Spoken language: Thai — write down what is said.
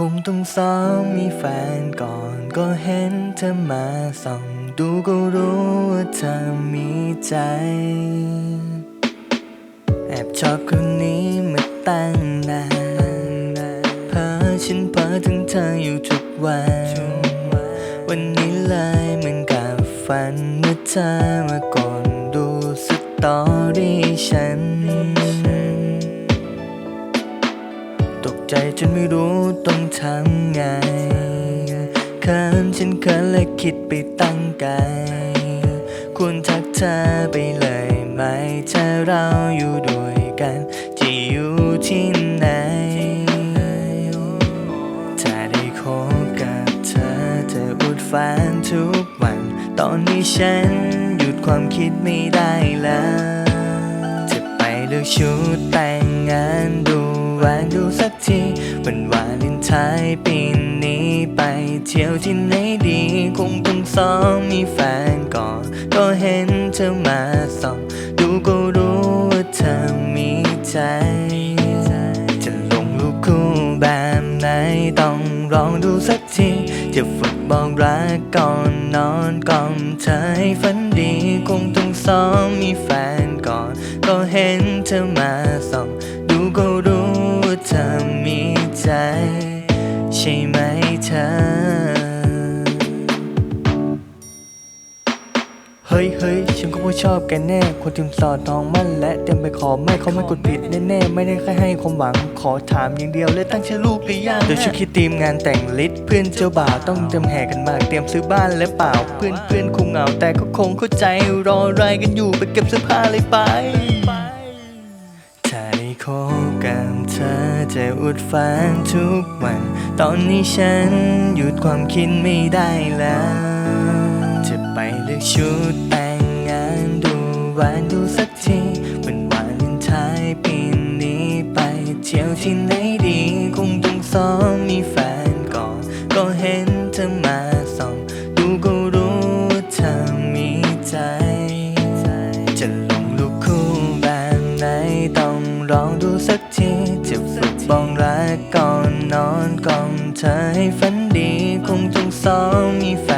คงต้องซ้อมมีแฟนก่อนก็เห็นเธอมาส่องดูก็รู้ว่าเธอมีใจ แอบชอบคนนี้มาตั้งนานเพ้อฉันเพ้อถึงเธออยู่ทุกวัน วันนี้เลยเหมือนกับฝันเมื่อเธอมากดดูสตอรี่ฉัน ตกใจจนไม่รู้ต้องทำไงเขินฉันเขินและคิดไปตั้งไกลควรทักเธอไปเลยไหมถ้าเราอยู่ด้วยกันจะอยู่ที่ไหน ถ้าได้คบกับเธอจะอุดฝันทุกวัน ตอนนี้ฉันหยุดความคิดไม่ได้แล้ว จะไปเลือกชุดแต่งงานดู แวนดูสักทีวันวาเลนไทน์ปีนี้ไปเที่ยวที่ไหนดี คงต้องซ้อมมีแฟนก่อน ก็เห็นเธอมาส่องดูก็รู้ว่าเธอมีใจจะลงรูปคู่แบบไหนต้องลองดูสักทีจะฝึกบอกรักก่อนนอนก่อนเธอให้ฝันดี คงต้องซ้อมมีแฟนก่อน ก็เห็นเธอมาส่อง ฮ้ยเฮ้ยฉันก็ว่ชอบแกแน่คนที่สอดทองมั่นและเต็มไปขอไม่เขาไม่กดผิดแน่ๆไม่ได้แค่ให้ความหวังขอถามอย่างเดียวเลยตั้งชื่อลูกหรือยังเดี๋ยวชุดคิดทีมงานแต่งลิศเพื่อนเจ้าบ่าวต้องเตรียมแห่กันมากเตรียมซื้อบ้านและเปล่า เพื่อนเพื่อนคงเหงาแต่ก็คงเข้าใจรออะไรกันอยู่ไปเก็บเสื้อผ้าเลยไปถ้าได้คบกับเธอจะอุดฝันทุกวัน ตอนนี้ฉันหยุดความคิดไม่ได้แล้ว อกชุดแต่งงานดูแหวนดูสักทีวันวาเลนไทน์ปีนี้ไปเที่ยวที่ไหนดี คงต้องซ้อมมีแฟนก่อน ก็เห็นเธอมาส่องดูก็รู้เธอมีใจ จะลงรูปคู่แบบไหนต้องลองดูสักทีจะฝึกบอกรักก่อนนอนก่อนเธอให้ฝันดี คงต้องซ้อมมีแฟน